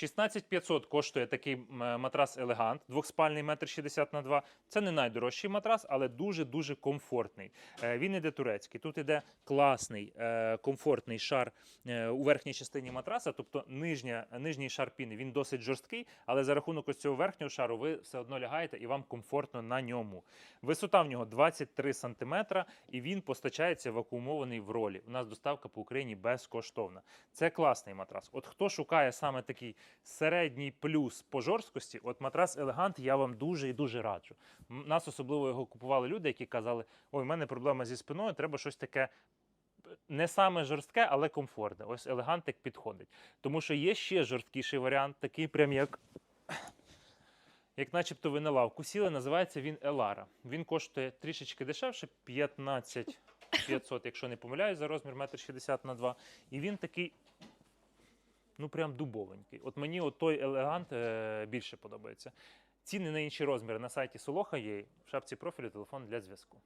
16500 коштує такий матрас Елегант, двохспальний, метр 60 на 2. Це не найдорожчий матрас, але дуже-дуже комфортний. Е, Він іде турецький. Тут іде класний, е, комфортний шар е, у верхній частині матраса, тобто нижня, нижній шар піни. Він досить жорсткий, але за рахунок ось цього верхнього шару ви все одно лягаєте і вам комфортно на ньому. Висота в нього 23 см, і він постачається вакуумований в ролі. У нас доставка по Україні безкоштовна. Це класний матрас. От хто шукає саме такий середній плюс по жорсткості, от матрас Елегант я вам дуже і дуже раджу. Нас особливо його купували люди, які казали: ой, в мене проблема зі спиною, треба щось таке. Не саме жорстке, але комфортне. Ось елегантик підходить. Тому що є ще жорсткіший варіант, такий прям як як начебто ви на лавку сіли, називається він Елара. Він коштує трішечки дешевше, 15 500, якщо не помиляюсь, за розмір 1,60 на 2. І він такий, ну прям дубовенький. От мені от той елегант е, більше подобається. Ціни на інші розміри на сайті Солоха є в шапці профілю телефон для зв'язку.